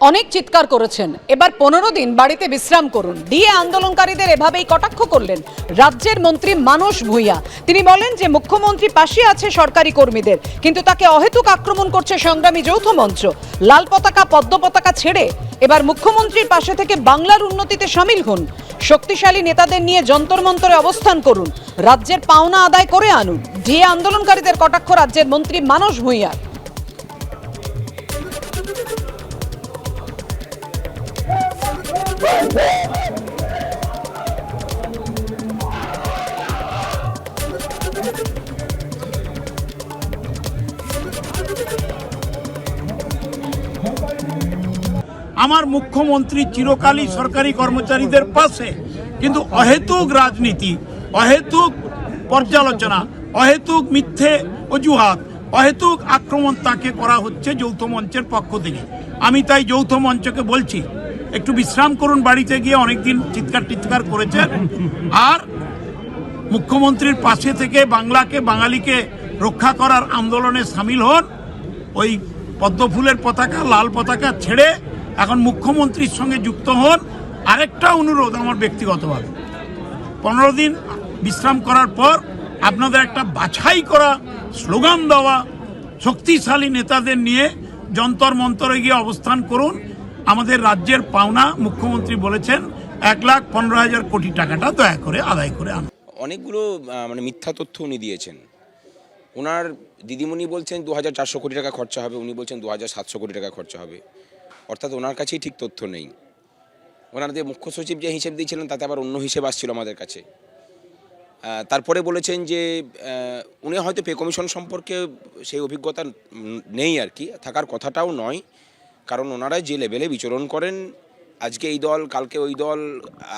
অনেক চিৎকার করেছেন। এবার পনেরো দিন বাড়িতে বিশ্রাম করুন। ডিএ আন্দোলনকারীদের এভাবেই কটাক্ষ করলেন রাজ্যের মন্ত্রী মানস ভূঁইয়া। তিনি বলেন যে, মুখ্যমন্ত্রী পাশে আছে সরকারি কর্মীদের, কিন্তু তাকে অহেতুক আক্রমণ করছে সংগ্রামী যৌথ মঞ্চ। লাল পতাকা, পদ্ম পতাকা ছেড়ে এবার মুখ্যমন্ত্রীর পাশে থেকে বাংলার উন্নতিতে সামিল হন। শক্তিশালী নেতাদের নিয়ে যন্তর মন্তরে অবস্থান করুন। রাজ্যের পাওনা আদায় করে আনুন। ডিএ আন্দোলনকারীদের কটাক্ষ রাজ্যের মন্ত্রী মানস ভূঁইয়া আমার মুখ্যমন্ত্রী চিরকালই সরকারি কর্মচারীদের পাশে। কিন্তু অহেতুক রাজনীতি, অহেতুক পর্যালোচনা, অহেতুক মিথ্যে অজুহাত, অহেতুক আক্রমণ তাকে করা হচ্ছে যৌথ মঞ্চের পক্ষ থেকে। আমি তাই যৌথ মঞ্চকে বলছি, একটু বিশ্রাম করুন বাড়িতে গিয়ে, অনেকদিন চিৎকার টিৎকার করেছেন। আর মুখ্যমন্ত্রীর পাশে থেকে বাংলাকে, বাঙালিকে রক্ষা করার আন্দোলনে সামিল হন। ওই পদ্মফুলের পতাকা, লাল পতাকা ছেড়ে এখন মুখ্যমন্ত্রীর সঙ্গে যুক্ত হন আরেকটা অনুরোধ আমার ব্যক্তিগতভাবে। পনেরো দিন বিশ্রাম করার পর আপনাদের একটা বাছাই করা স্লোগান দেওয়া, শক্তিশালী নেতাদের নিয়ে যন্তর মন্তরে গিয়ে অবস্থান করুন। আমাদের রাজ্যের পাওনা মুখ্যমন্ত্রী বলেছেন, এক লাখ পনেরো হাজার কোটি টাকাটা দয়া করে আদায় করে আনুন। অনেকগুলো মানে মিথ্যা তথ্য উনি দিয়েছেন। ওনার দিদিমণি বলছেন, দু হাজার চারশো কোটি টাকা খরচা হবে। উনি বলছেন, দু হাজার সাতশো কোটি টাকা খরচা হবে। অর্থাৎ ওনার কাছেই ঠিক তথ্য নেই। ওনার যে মুখ্য সচিব যে হিসেব দিয়েছিলেন, তাতে আবার অন্য হিসেব আসছিল আমাদের কাছে। তারপরে বলেছেন যে উনি হয়তো পে কমিশন সম্পর্কে সেই অভিজ্ঞতা নেই আর কি, থাকার কথাটাও নয়। কারণ ওনারা যে লেভেলে বিচরণ করেন, আজকে এই দল, কালকে ওই দল,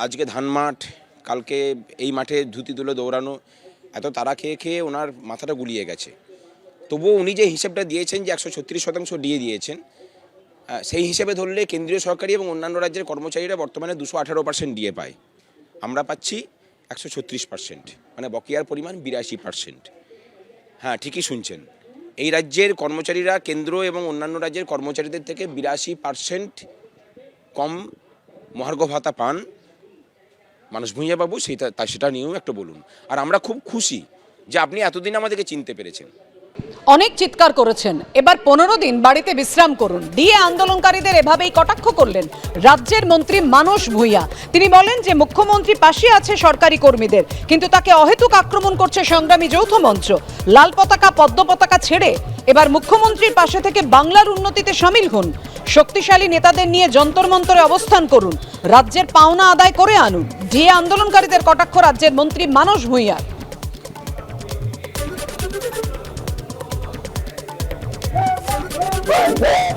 আজকে ধান মাঠ, কালকে এই মাঠে ধুতি তুলে দৌড়ানো, এত তারা খেয়ে খেয়ে ওনার মাথাটা গুলিয়ে গেছে। তবুও উনি যে হিসেবটা দিয়েছেন যে একশো ছত্রিশ শতাংশ দিয়ে দিয়েছেন সেই হিসেবে ধরলে কেন্দ্রীয় সরকারি এবং অন্যান্য রাজ্যের কর্মচারীরা বর্তমানে দুশো আঠারো পার্সেন্ট ডিএ পায়। আমরা পাচ্ছি একশো ছত্রিশ পার্সেন্ট মানে বকেয়ার পরিমাণ বিরাশি পার্সেন্ট হ্যাঁ ঠিকই শুনছেন। এই রাজ্যের কর্মচারীরা কেন্দ্র এবং অন্যান্য রাজ্যের কর্মচারীদের থেকে বিরাশি পার্সেন্ট কম মহার্ঘ ভাতা পান মানুষ ভূঁইয়াবাবু, সেটা সেটা নিয়েও একটু বলুন। আর আমরা খুব খুশি যে আপনি এতদিন আমাদেরকে চিনতে পেরেছেন। অনেক চিৎকার করেছেন। এবার পনেরো দিন বাড়িতে বিশ্রাম করুন। ডিএ আন্দোলনকারীদের এভাবেই কটাক্ষ করলেন রাজ্যের মন্ত্রী মানস ভূঁইয়া। তিনি বলেন যে, মুখ্যমন্ত্রী পাশে আছে সরকারি কর্মীদের, কিন্তু তাকে অহেতুক আক্রমণ করছে সংগ্রামী যৌথ মঞ্চ। লাল পতাকা, পদ্ম পতাকা ছেড়ে এবার মুখ্যমন্ত্রীর পাশে থেকে বাংলার উন্নতিতে সামিল হন। শক্তিশালী নেতাদের নিয়ে যন্তর মন্তরে অবস্থান করুন। রাজ্যের পাওনা আদায় করে আনুন। ডিএ আন্দোলনকারীদের কটাক্ষ রাজ্যের মন্ত্রী মানস ভূঁইয়া Woo!